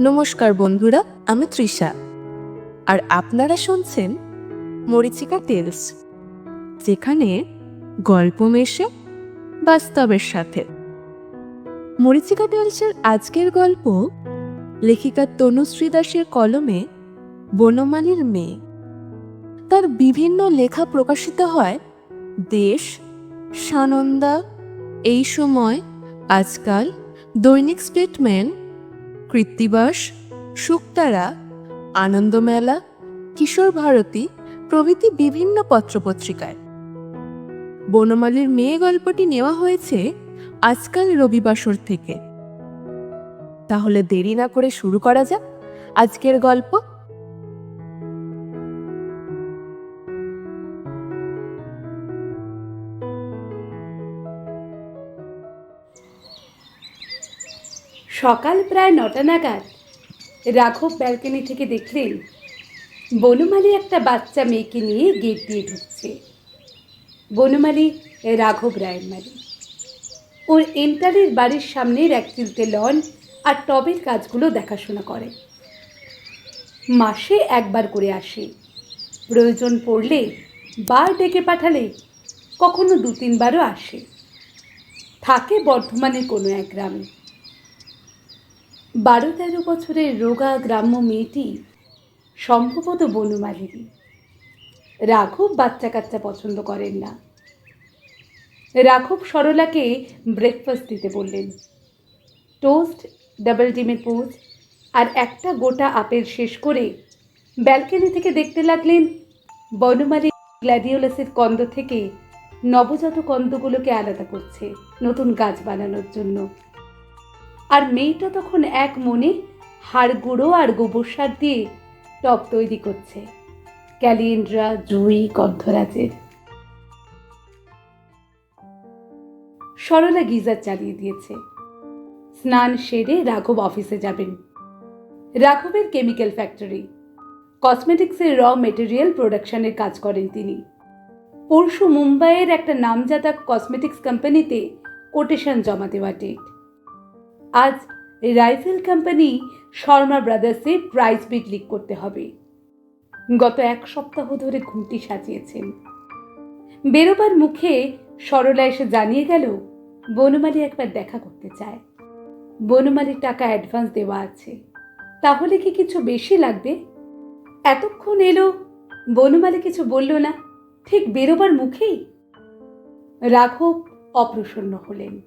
নমস্কার বন্ধুরা, আমি তৃষা। আর আপনারা শুনছেন মরিচিকা টেলস, যেখানে গল্প মেশে বাস্তবের সাথে। মরিচিকা টেলসের আজকের গল্প লেখিকা তনুশ্রী দাসের কলমে বনমালীর মেয়ে। তার বিভিন্ন লেখা প্রকাশিত হয় দেশ, সানন্দা, এই সময় আজকাল দৈনিক স্টেটমেন্ট কৃত্তিবাস শুকতারা আনন্দমেলা, কিশোর ভারতী প্রভৃতি বিভিন্ন পত্রপত্রিকায়। বনমালীর মেয়ে গল্পটি নেওয়া হয়েছে আজকাল রবিবাসর থেকে। তাহলে দেরি না করে শুরু করা যাক আজকের গল্প। সকাল প্রায় নটা নাগাদ। রাঘব ব্যালকনি থেকে দেখলেন, বনমালী একটা বাচ্চা মেয়েকে নিয়ে গেট দিয়ে ঢুকছে। বনমালী, রাঘব রায়ের মালি ওর এন্টারের বাড়ির সামনের এক চিলতে লন আর টবের কাজগুলো দেখাশোনা করে। মাসে একবার করে আসে। প্রয়োজন পড়লে বার ডেকে পাঠালে কখনো দু তিনবারও আসে। থাকে বর্ধমানের কোনো এক গ্রামে। বারো তেরো বছরের রোগা গ্রাম্য মেয়েটি সম্ভবত বনমালীরই রাঘব বাচ্চা কাচ্চা পছন্দ করেন না। রাঘব সরলাকে ব্রেকফাস্ট দিতে বললেন। টোস্ট ডাবল ডিমের পোজ আর একটা গোটা আপেল শেষ করে ব্যালকনি থেকে দেখতে লাগলেন বনমালী গ্ল্যাডিওলাসের কন্দ থেকে নবজাত কন্দগুলোকে আলাদা করছে নতুন গাছ বানানোর জন্য। আর মেয়েটা তখন এক মনে হাড় গুঁড়ো আর গোবর সার দিয়ে টপ তৈরি করছে। ক্যালিয়েন্ড্রা জুই গন্ধরাজের সরলা গিজার চালিয়ে দিয়েছে। স্নান সেরে রাঘব অফিসে যাবেন। রাঘবের কেমিক্যাল ফ্যাক্টরি। কসমেটিক্সের র মেটেরিয়াল প্রোডাকশনের কাজ করেন তিনি। পরশু মুম্বাইয়ের একটা নামজাদা কসমেটিক্স কোম্পানিতে কোটেশন জমা দেওয়া ডেট আজ রাইফেল কোম্পানি শর্মা ব্রাদার্সে প্রাইজ লিক করতে হবে। গত এক সপ্তাহ ধরে ঘুমটি সাজিয়েছেন। বেরোবার মুখে সরলা এসে জানিয়ে গেল, বনমালী একবার দেখা করতে চায়। বনমালীর টাকা অ্যাডভান্স দেওয়া আছে। তাহলে কি কিছু বেশি লাগবে? এতক্ষণ এলো, বনমালী কিছু বলল না। ঠিক বেরোবার মুখেই রাঘব অপ্রসন্ন হলেন।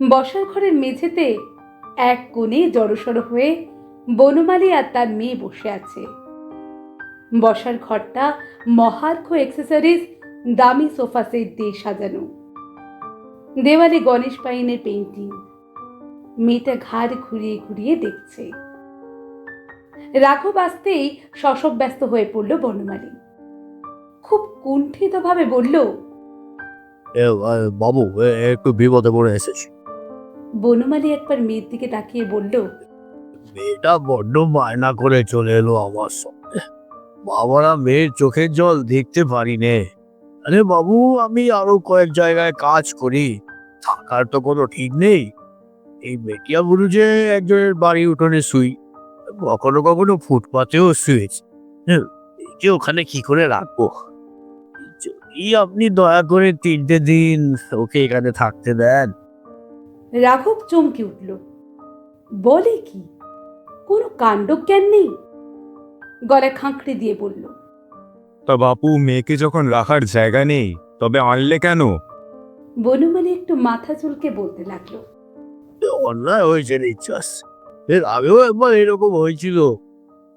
বসার ঘরের মেঝেতে এক কোণে জড়সড় হয়ে বনমালী আর তার মেয়ে বসে আছে। বসার ঘরটা মহার্ঘ এক্সেসরিজ দামি সোফা সেট দিয়ে সাজানো। দেওয়ালে গণেশ পাইনের পেন্টিং মেয়েটা ঘাড় ঘুরিয়ে ঘুরিয়ে দেখছে। রাঘব আসতেই শশব ব্যস্ত হয়ে পড়ল বনমালী। খুব কুণ্ঠিতভাবে বলল বাবু একটু বিপদে পড়ে এসেছি। বনমালী একবার মেয়ের দিকে তাকিয়ে বলল, মেয়েটা বড্ড বায়না করে চলে এলো আমার সঙ্গে। বাবারা মেয়ের চোখের জল দেখতে পারি নে আরে বাবু, আমি আরও কয়েক জায়গায় কাজ করি। থাকার তো কোনো ঠিক নেই। এই মেটিয়া বুরুজে একজনের বাড়ি উঠোনে শুই, কখনো কখনো ফুটপাতেও শুয়েছি। একে ওখানে কি করে রাখব? যদি আপনি দয়া করে তিনটে দিন ওকে এখানে থাকতে দেন। রাঘব চমকে উঠল। বলে কি? কোনো কাণ্ডজ্ঞান নেই? গলায় খাঁকড়ে দিয়ে বলল। তা বাপু মেয়েকে যখন রাখার জায়গা নেই তবে আনলে কেন? বনমালী একটু মাথা চুলকে বলতে লাগল। অন্যায় হয়েছে নিশ্বাস এর আগেও একবার এরকম হয়েছিল।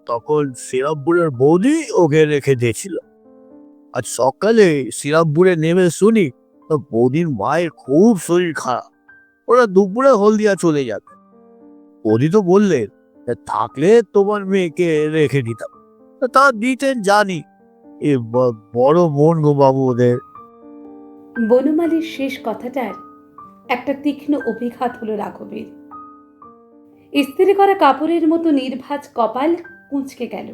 তখন সিরাপপুরের বৌদি ওকে রেখে দিয়েছিল। আজ সকালে সিরাপপুরে নেমে শুনি তো বৌদির মায়ের খুব শরীর খারাপ। ওরা দুপুরে হলদিয়া চলে যাবে। বৌদি তো বললেন থাকলে তোমার মেয়েকে রেখে দিতাম। তা দিতেন জানি, এ বড় মন গো বাবু ওদের। বনমালীর শেষ কথাটার একটা তীক্ষ্ণ অভিঘাত হলো রাঘবের। ইস্ত্রি করা কাপড়ের মতো নির্ভাজ কপাল কুঁচকে গেল।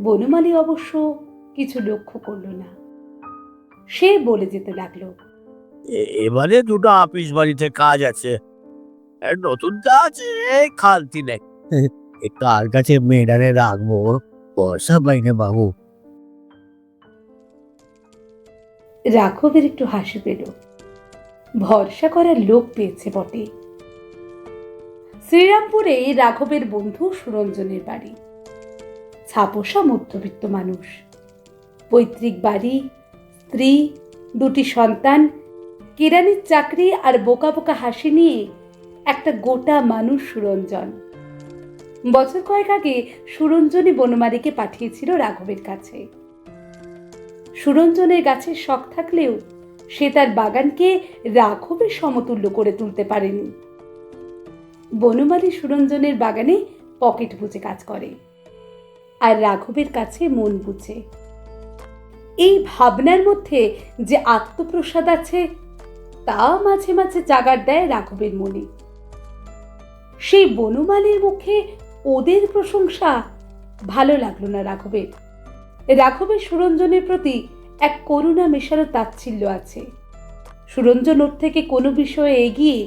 বনমালী অবশ্য কিছু লক্ষ্য করল না। সে বলে যেতে লাগল এবারে দুটো আপিস বাড়িতে কাজ আছে। নতুন কাজ এই খালতি নেই। কার কাছে মেয়েটারে রাখব? পয়সা পাইনে বাবু। রাঘবের একটু হাসি পেল। ভরসা করার লোক পেয়েছে বটে। শ্রীরামপুরে রাঘবের বন্ধু সুরঞ্জনের বাড়ি। ছাপোষা মধ্যবিত্ত মানুষ। পৈতৃক বাড়ি স্ত্রী দুটি সন্তান কেরানির চাকরি আর বোকা বোকা হাসি নিয়ে একটা গোটা মানুষ সুরঞ্জন। বছর কয়েক আগে সুরঞ্জনী বনমালীকে পাঠিয়েছিল রাঘবের কাছে। সুরঞ্জনের গাছের শখ থাকলেও সে তার বাগানকে রাঘবের সমতুল্য করে তুলতে পারেনি। বনমালী সুরঞ্জনের বাগানে পকেট বুঝে কাজ করে আর রাঘবের কাছে মন বুঝে। এই ভাবনার মধ্যে যে আত্মপ্রসাদ আছে তা মাঝে মাঝে জাগার দেয় রাঘবের মনে। সেই বনমালীর মুখে ওদের প্রশংসা ভালো লাগল না রাঘবের। রাঘবের সুরঞ্জনের প্রতি এক করুণা মেশানো তাচ্ছিল্য আছে। সুরঞ্জন ওর থেকে কোনো বিষয়ে এগিয়ে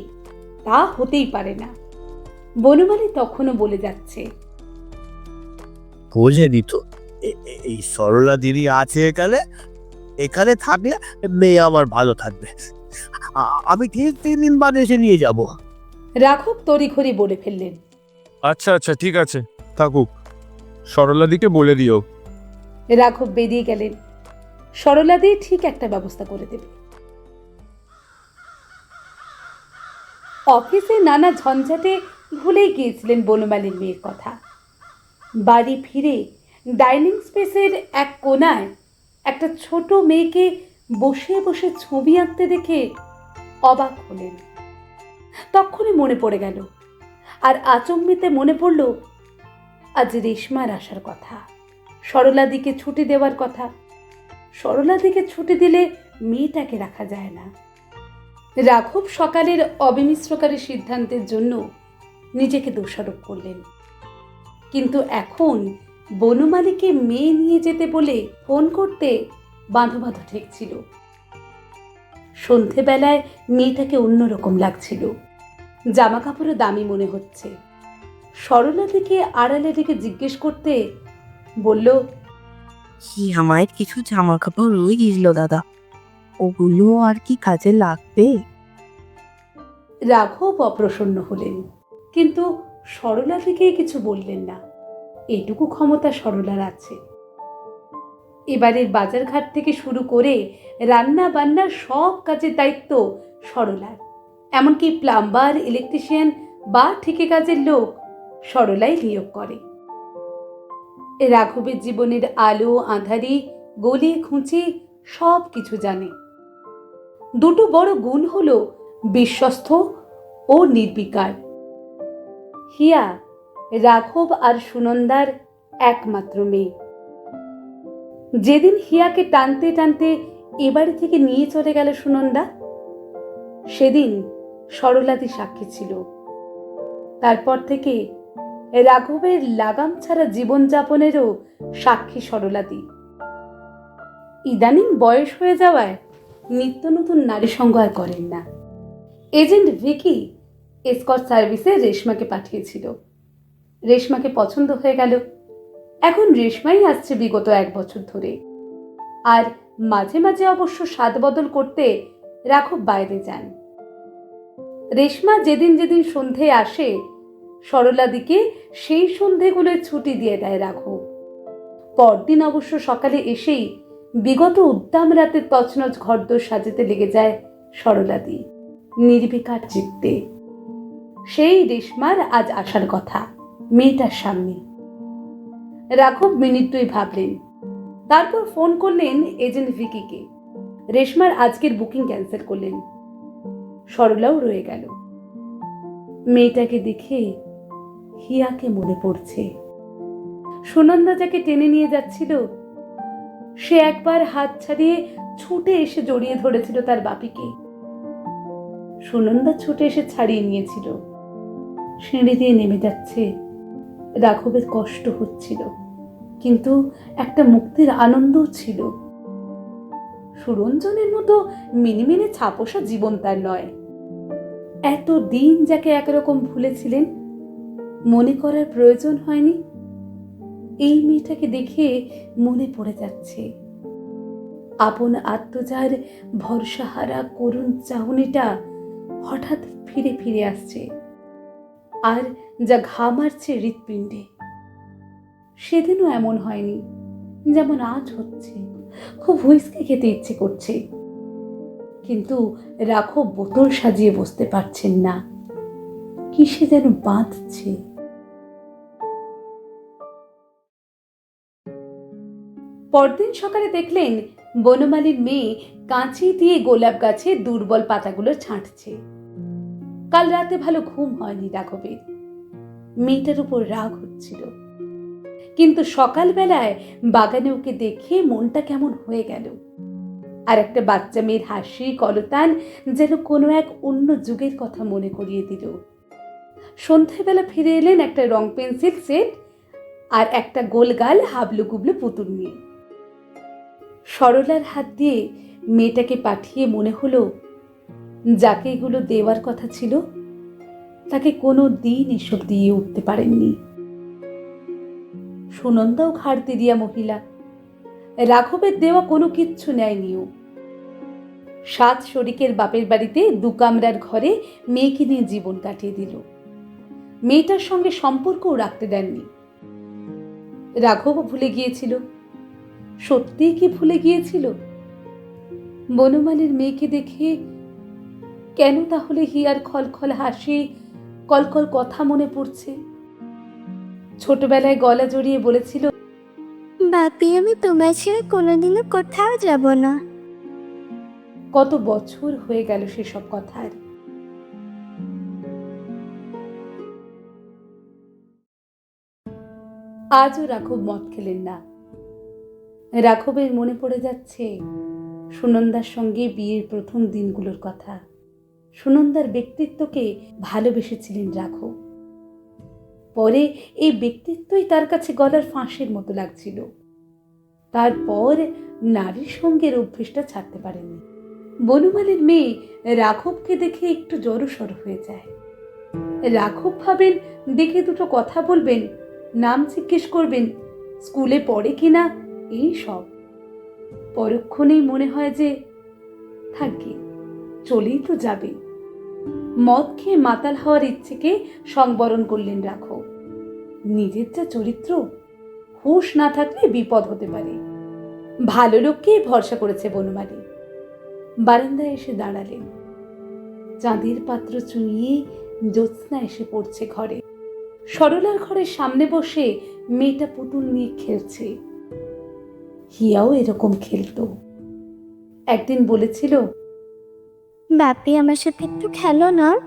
তা হতেই পারে না। বনমালী তখনও বলে যাচ্ছে বোঝে দিত এই সরলা দিদি আছে এখানে? এখানে থাকলে মেয়ে আমার ভালো থাকবে। আমি ঠিক তিন দিন বাদে এসে নিয়ে যাব। রাঘব তড়িঘড়ি বলে ফেললেন। আচ্ছা আচ্ছা ঠিক আছে। থাকুক। সরলাদিকে বলে দিও। রাঘব বেরিয়ে গেলেন। সরলা দিয়ে ঠিক একটা ব্যবস্থা করে দেবে। অফিসে নানা ঝঞ্ঝাটে ভুলেই গিয়েছিলেন বনমালীর মেয়ের কথা। বাড়ি ফিরে ডাইনিং স্পেসের এক কোনায় একটা ছোট মেয়েকে বসে বসে ছবি আঁকতে দেখে অবাক হলেন। তক্ষুনি মনে পড়ে গেল, আর আচম্বিতে মনে পড়ল, আজ রেশমার আসার কথা, সরলাদিকে ছুটি দেওয়ার কথা। সরলাদিকে ছুটি দিলে মেয়েটাকে রাখা যায় না। রাঘব সকালের অবিমিশ্রকারী সিদ্ধান্তের জন্য নিজেকে দোষারোপ করলেন। কিন্তু এখন বনমালীকে মেয়ে নিয়ে যেতে বলে ফোন করতে বাঁধো বাঁধো ঠেকছিল। সন্ধেবেলায় মেয়েটাকে অন্যরকম লাগছিল। জামা কাপড়ও দামি মনে হচ্ছে। সরলা দিকে আড়ালে দিকে জিজ্ঞেস করতে বলল কি আমার কিছু জামা কাপড় রয়ে গেছিল দাদা? ওগুলো আর কি কাজে লাগবে? রাঘব অপ্রসন্ন হলেন কিন্তু সরলা থেকে কিছু বললেন না। এটুকু ক্ষমতা সরলার আছে। এবারের বাজারঘাট থেকে শুরু করে রান্না বান্নার সব কাজের দায়িত্ব সরলার। এমনকি প্লাম্বার, ইলেকট্রিশিয়ান বা ঠিকে কাজের লোক সরলাই নিয়োগ করে। রাঘবের জীবনের আলো, আঁধারি, গলি, খুঁচি সব কিছু জানে। দুটো বড় গুণ হলো বিশ্বস্ত ও নির্বিকার। হিয়া রাঘব আর সুনন্দার একমাত্র মেয়ে। যেদিন হিয়াকে টানতে টানতে এবাড়ি থেকে নিয়ে চলে গেল সুনন্দা, সেদিন সরলাদি সাক্ষী ছিল। তারপর থেকে রাঘবের লাগাম ছাড়া জীবনযাপনেরও সাক্ষী সরলাদি। ইদানিং বয়স হয়ে যাওয়ায় নিত্য নতুন নারী সঙ্গ আর করেন না। এজেন্ট ভিকি এসকট সার্ভিসে রেশমাকে পাঠিয়েছিল। রেশমাকে পছন্দ হয়ে গেল। এখন রেশমাই আসছে বিগত এক বছর ধরে। আর মাঝে মাঝে অবশ্য স্বাদ বদল করতে রাখব বাইরে যান। রেশমা যেদিন যেদিন সন্ধে আসে সরলা দিকে সেই সন্ধেগুলোয় ছুটি দিয়ে দেয় রাঘব। পরদিন অবশ্য সকালে এসেই বিগত উদ্দাম রাতে তছনছ ঘরদোর সাজাতে লেগে যায় সরলাদি, নির্বিকার চিত্তে। সেই রেশমার আজ আসার কথা। মেয়েটার সামনে। রাঘব মিনিট দুই ভাবলেন। তারপর ফোন করলেন এজেন্ট ভিকিকে। রেশমার আজকের বুকিং ক্যান্সেল করলেন। সরলাও রয়ে গেল। মেয়েটাকে দেখে হিয়াকে মনে পড়ছে। সুনন্দা যাকে টেনে নিয়ে যাচ্ছিল, সে একবার হাত ছাড়িয়ে ছুটে এসে জড়িয়ে ধরেছিল তার বাপিকে। সুনন্দা ছুটে এসে ছাড়িয়ে নিয়েছিল। সিঁড়ি দিয়ে নেমে যাচ্ছে রাঘবের কষ্ট হচ্ছিল। কিন্তু একটা মুক্তির আনন্দও ছিল। সুরঞ্জনের মতো মিনিমিনি ছাপোষা জীবন তার নয়। এত দিন যাকে একরকম ভুলেছিলেন, মনে করার প্রয়োজন হয়নি। এই মেয়েটাকে দেখে মনে পড়ে যাচ্ছে। আপন আত্মজার ভরসাহারা করুণ চাহনিটা হঠাৎ ফিরে ফিরে আসছে। আর যা ঘা মারছে হৃৎপিণ্ডে। সেদিনও এমন হয়নি, যেমন আজ হচ্ছে। খুব হুইস্কি খেতে ইচ্ছে করছে। কিন্তু রাখো, বোতল সাজিয়ে বসতে পারছেন না। কিসে যেন বাঁধছে। পরদিন সকালে দেখলেন বনমালীর মেয়ে কাঁচি দিয়ে গোলাপ গাছে দুর্বল পাতাগুলো ছাঁটছে। কাল রাতে ভালো ঘুম হয়নি রাঘবের মেয়েটার উপর রাগ হচ্ছিল। কিন্তু সকালবেলায় বাগানে ওকে দেখে মনটা কেমন হয়ে গেল। আর একটা বাচ্চা মেয়ের হাসি, কলতান যেন কোনো এক অন্য যুগের কথা মনে করিয়ে দিল। সন্ধ্যাবেলা ফিরে এলেন একটা রং পেন্সিল সেট আর একটা গোলগাল হাবলু গুবলু পুতুল নিয়ে। সরলার হাত দিয়ে মেয়েটাকে পাঠিয়ে মনে হলো যাকে এগুলো দেওয়ার কথা ছিল, তাকে কোনো দিন এসব দিয়ে উঠতে পারেননি। সুনন্দাও ঘাড় দিয়া মহিলা, রাঘবের দেওয়া কোনো কিচ্ছু নেয়নিও। সাত শরিকের বাপের বাড়িতে দু কামরার ঘরে মেয়েকে নিয়ে জীবন কাটিয়ে দিল। মেয়েটার সঙ্গে সম্পর্কও রাখতে দেননি। রাঘবও ভুলে গিয়েছিল। সত্যিই কি ভুলে গিয়েছিল? বনমালীর মেয়েকে দেখে কেন তাহলে হিয়ার খলখল হাসি কলকল কথা মনে পড়ছে? ছোটবেলায় গলা জড়িয়ে বলেছিল বাপি আমি তোমার ছেড়ে কোনোদিনও কোথাও যাব না। কত বছর হয়ে গেল সেসব কথার। আজও রাঘব মদ খেলেন না। রাঘবের মনে পড়ে যাচ্ছে সুনন্দার সঙ্গে বিয়ের প্রথম দিনগুলোর কথা। সুনন্দার ব্যক্তিত্বকে ভালোবেসেছিলেন রাঘব। পরে এই ব্যক্তিত্বই তার কাছে গলার ফাঁসের মতো লাগছিল। তারপর নারীর সঙ্গের অভ্যেসটা ছাড়তে পারেনি বনমালীর মেয়ে রাঘবকে দেখে একটু জড়সড় হয়ে যায়। রাঘব ভাবেন, দেখে দুটো কথা বলবেন, নাম জিজ্ঞেস করবেন, স্কুলে পড়ে কিনা এই সব। পরক্ষণেই মনে হয় যে থাকবে চলেই তো যাবে। মদ খেয়ে মাতাল হওয়ার ইচ্ছেকে সংবরণ করলেন রাঘব। নিজের যা চরিত্র, হুঁশ না থাকলে বিপদ হতে পারে। ভালো লোককেই ভরসা করেছে বনমালী। বারান্দায় এসে দাঁড়ালেন। চাঁদের পাত্র চুইয়ে জ্যোৎস্না এসে পড়ছে ঘরে। সরলার ঘরের সামনে বসে মেয়েটা পুতুল নিয়ে খেলছে। হিয়াও এরকম খেলতো। একদিন বলেছিল বাপি আমার সাথে একটু খেলো না?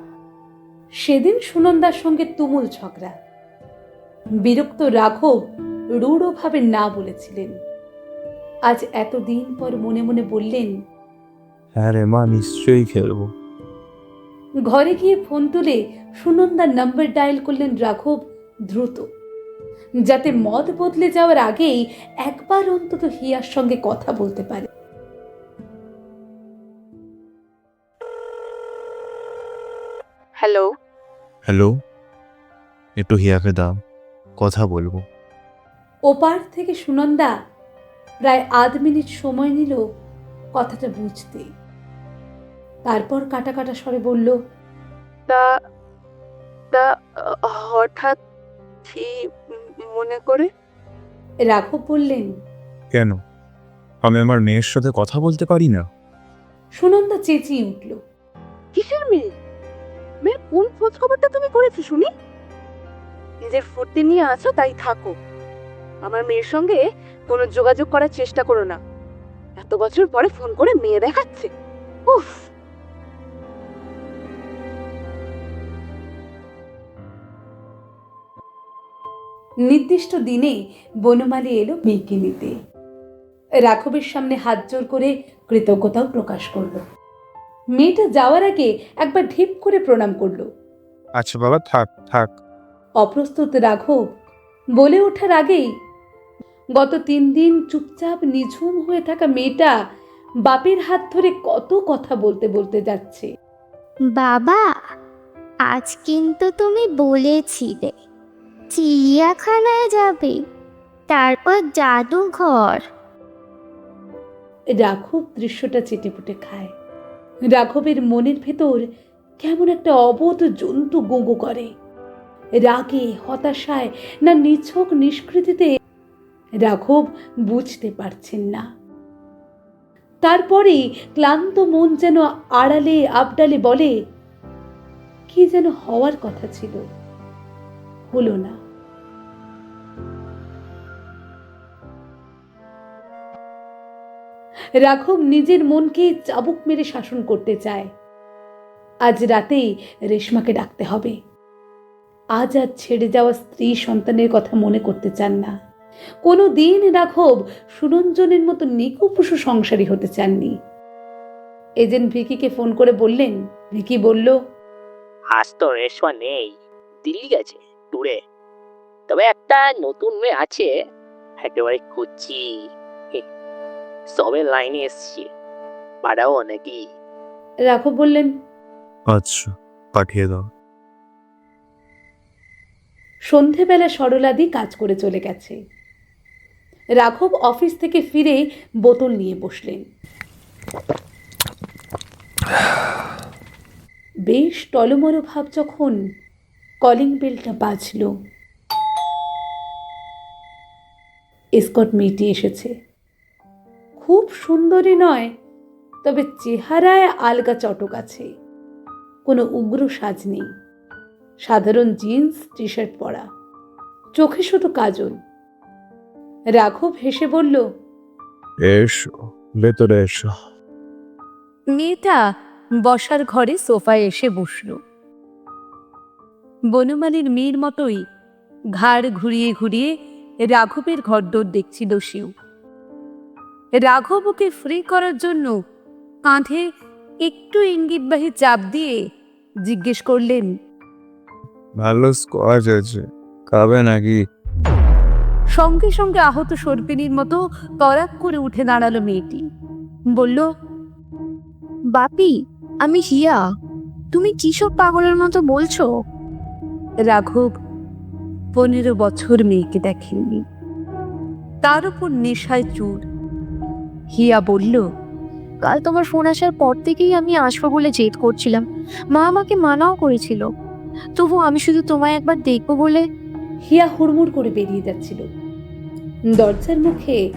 সেদিন সুনন্দার সঙ্গে তুমুল ঝগড়া। বিরক্ত রাঘব রূঢ়ভাবে না বলেছিলেন। আজ এতদিন পর মনে মনে বললেন হ্যাঁ রে মা নিশ্চয়ই খেলব। ঘরে গিয়ে ফোন তুলে সুনন্দার নাম্বার ডায়াল করলেন রাঘব দ্রুত যাতে মদ বদলে যাওয়ার আগেই একবার অন্তত হিয়ার সঙ্গে কথা বলতে পারে। হ্যালো। হ্যালো। একটু হিয়াকে দাও কথা বলব। ওপার থেকে সুনন্দা প্রায় আধ মিনিট সময় নিল কথাটা বুঝতে। তারপর কাটা কাটা স্বরে বলল তা তা হঠাৎ কি মনে করে? রাঘব বললেন কেন? আমি আমার মেয়ের সাথে কথা বলতে পারি না? সুনন্দা চেঁচিয়ে উঠল। কিসের মেয়ে? কোন খোঁজ খবরটা তুমি করেছ, শুনি? নিজের ফুর্তি নিয়ে আছো, তাই থাকো। আমার মেয়ের সঙ্গে কোনো যোগাযোগ করার চেষ্টা করো না। এত বছর পরে ফোন করে মেয়ে দেখাচ্ছে। উফ! নির্দিষ্ট দিনে বনমালী এলো মেয়েকে নিতে। রাঘবের সামনে হাত জোর করে কৃতজ্ঞতাও প্রকাশ করল। মেয়েটা যাওয়ার আগে একবার ঢিপ করে প্রণাম করল। আচ্ছা বাবা থাক থাক। অপ্রস্তুত রাঘব বলে ওঠার আগেই গত তিন দিন চুপচাপ নিঝুম হয়ে থাকা মেয়েটা বাপের হাত ধরে কত কথা বলতে বলতে যাচ্ছে। বাবা আজ কিন্তু তুমি বলেছিলে চিড়িয়াখানায় যাবে তারপর জাদুঘর। রাঘব দৃশ্যটা চেটেপুটে খায়। রাঘবের মনের ভেতর কেমন একটা অবোধ জন্তু গোগো করে। রাগে, হতাশায় না নিছক নিষ্কৃতিতে রাঘব বুঝতে পারছেন না। তারপরে ক্লান্ত মন যেন আড়ালে, আবডালে বলে, কি যেন হওয়ার কথা ছিল। হলো না। রাঘব নিজের মনকে চাবুক মেরে শাসন করতে চায়। আজ রাতেই রেশমাকে ডাকতে হবে। আজ আর ছেড়ে যাওয়া স্ত্রী সন্তানের কথা মনে করতে চান না। কোনো দিন রাঘব সুরঞ্জনের মতো নিকুপুষু সংসারী হতে চাননি। এজেন্ট ভিকিকে ফোন করে বললেন ভিকি বলল আজ তো রেশমা নেই দিল্লি গেছে ট্যুরে। তবে একটা নতুন মেয়ে আছে একেবারে হে, সবে লাইনে এসছি। পাড়াও নাকি রাঘব বললেন আচ্ছা পাঠিয়ে দাও। সন্ধেবেলা সরলাদি কাজ করে চলে গেছে। রাঘব অফিস থেকে ফিরে বোতল নিয়ে বসলেন। বেশ টলমল ভাব যখন কলিং বেলটা বাজল। এসকট মেয়েটি এসেছে। খুব সুন্দরী নয় তবে চেহারায় আলগা চটক আছে। কোনো উগ্র সাজ নেই। সাধারণ জিন্স টি শার্ট পরা। চোখে শুধু কাজল। রাঘব হেসে বলল এসো ভেতরে এসো। মেয়েটা বসার ঘরে সোফায় এসে বসল। বনমালীর মেয়ের মতোই ঘাড় ঘুরিয়ে ঘুরিয়ে রাঘবের ঘরদোর দেখছিল শিউ রাঘব ওকে ফ্রি করার জন্য কাঁধে একটু ইঙ্গিতবাহী চাপ দিয়ে জিজ্ঞেস করলেন ভালো স্কোয়াচ আছে খাবে নাকি? সঙ্গে সঙ্গে আহত সর্পিনীর মতো তরাক করে উঠে দাঁড়াল মেয়েটি। বলল বাপি আমি হিয়া তুমি কিসব পাগলের মতো বলছো? রাঘব পনেরো বছর মেয়েকে দেখেননি। তার উপর নেশায় চুর হিয়া বলল, কাল তোমার ফোন আসার পর থেকেই আমি আসব বলে জেদ করছিলাম। মা আমাকে মানাও করেছিল। তবু আমি শুধু তোমায় একবার দেখব বলে হিয়া হুড়মুড় করে বেরিয়ে যাচ্ছিল। দরজার মুখে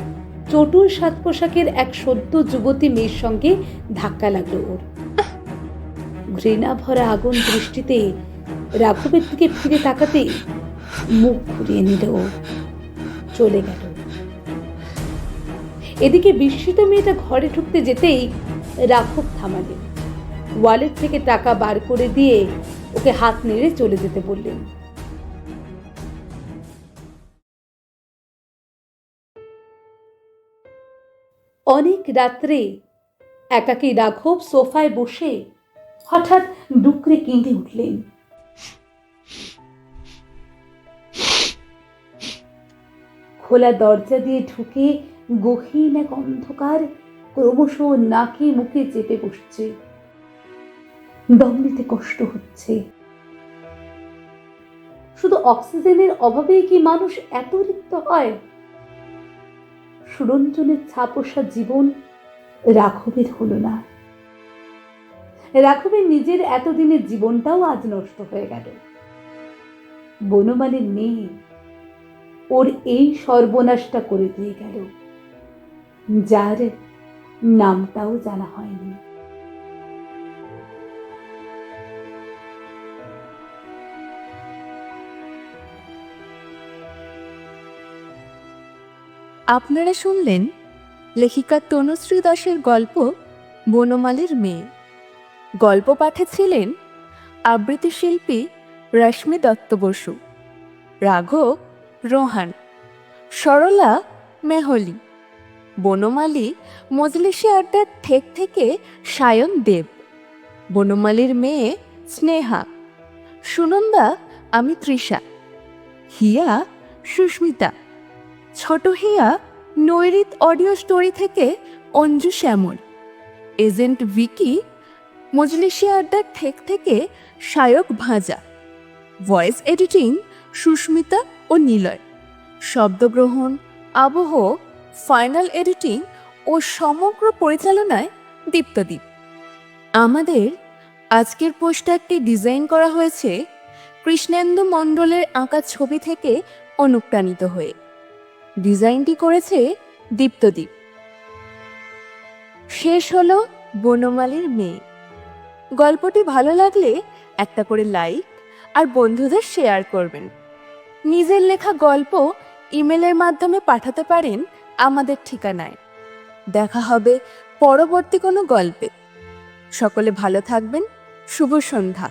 চটুর সাত পোশাকের এক সদ্য যুবতী মেয়ের সঙ্গে ধাক্কা লাগল ওর। ঘৃণা ভরা আগুন দৃষ্টিতে রাঘবের দিকে ফিরে তাকাতে মুখ ঘুরিয়ে নিল ও। চলে গেল। এদিকে বিস্মিত মেয়েটা ঘরে ঢুকতে যেতেই রাঘব থামালেন। ওয়ালেট থেকে টাকা বার করে দিয়ে ওকে হাত নেড়ে চলে যেতে বললেন। অনেক রাত্রে একাকী রাঘব সোফায় বসে হঠাৎ ডুকরে কেঁদে উঠলেন। খোলা দরজা দিয়ে ঢুকে গহীন এক অন্ধকার ক্রমশ নাকে মুখে চেপে বসছে। দম নিতে কষ্ট হচ্ছে। শুধু অক্সিজেনের অভাবেই কি মানুষ এত রিক্ত হয়? সুরঞ্জনের ছাপোষা জীবন রাঘবের হলো না। রাঘবের নিজের এতদিনের জীবনটাও আজ নষ্ট হয়ে গেল। বনমালীর মেয়ে ওর এই সর্বনাশটা করে দিয়ে গেল। যার নামটাও জানা হয়নি। আপনারা শুনলেন লেখিকা তনুশ্রী দাসের গল্প বনমালীর মেয়ে। গল্প পাঠে ছিলেন আবৃত্তি শিল্পী রশ্মি দত্ত বসু। রাঘব রোহান। সরলা মেহলি। বনমালী মজলিসি আড্ডার ঠেক থেকে সায়ন দেব। বনমালীর মেয়ে স্নেহা, সুনন্দা, আমি তৃষা। হিয়া, সুস্মিতা। ছোট হিয়া, নৈরিত অডিও স্টোরি থেকে অঞ্জু শ্যামল। এজেন্ট ভিকি, মজলিসি আড্ডার ঠেক থেকে সায়ক ভাঁজা। ভয়েস এডিটিং সুস্মিতা ও নিলয়। শব্দগ্রহণ, আবহ ফাইনাল এডিটিং ও সমগ্র পরিচালনায় দীপ্তদীপ। আমাদের আজকের পোস্টারটি ডিজাইন করা হয়েছে কৃষ্ণেন্দু মণ্ডলের আঁকা ছবি থেকে অনুপ্রাণিত হয়ে। ডিজাইনটি করেছে দীপ্তদীপ। শেষ হলো বনমালীর মেয়ে। গল্পটি ভালো লাগলে একটা করে লাইক আর বন্ধুদের শেয়ার করবেন। নিজের লেখা গল্প ইমেলের মাধ্যমে পাঠাতে পারেন আমাদের ঠিকানায়। দেখা হবে পরবর্তী কোনো গল্পে। সকলে ভালো থাকবেন। শুভ সন্ধ্যা।